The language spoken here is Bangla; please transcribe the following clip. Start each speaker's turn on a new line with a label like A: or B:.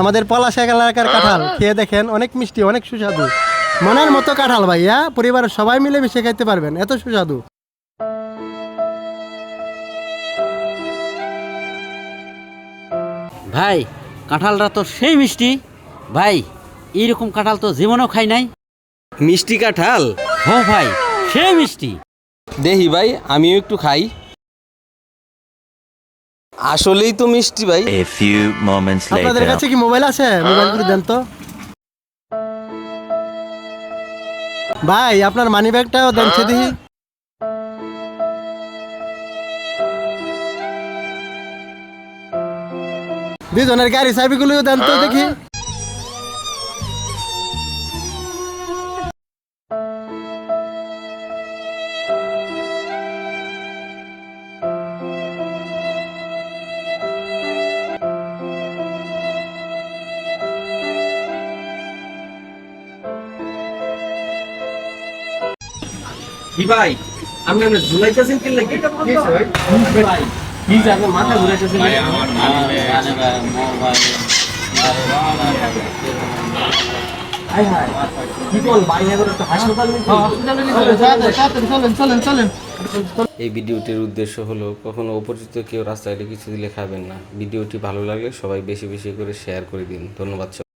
A: আমাদের পলাশ এলাকার কাঁঠাল খেয়ে দেখেন অনেক মিষ্টি অনেক সুস্বাদু। মনের মতো কাঁঠাল ভাইয়া পরিবারের সবাই মিলে মিশে খাইতে পারবেন এত সুস্বাদু।
B: ভাই কাঁঠালটা তো সেই মিষ্টি। ভাই এইরকম কাঁঠাল তো জীবনেও খাই নাই।
C: মিষ্টি কাঁঠাল?
B: হ ভাই সেই মিষ্টি।
C: দেখি ভাই আমিও একটু খাই। আসলেই তো মিষ্টি ভাই।
D: এ ফিউ মোমেন্টস
A: লেটার
D: আপনাদের
A: কাছে কি মোবাইল আছে? মোবাইল করে দেন তো। ভাই আপনার মানি ব্যাগটাও দেন ছেদি দুজনের গাড়ি চাবিগুলোও দেন তো দেখি।
C: কি ভাই? আপনি আপনি ঝুলাইতেছেন কি লাগি ভাই? কি যাবে মাথা ঘুরাইতেছেন হাই হাই কি বল ভাই এখন তো হাসপাতাল এই ভিডিওটির উদ্দেশ্য হলো কখনো অপরিচিত কেউ রাস্তায় কিছু দিলে খাবেন না। ভিডিওটি ভালো লাগলে সবাই বেশি বেশি করে শেয়ার করে দিন। ধন্যবাদ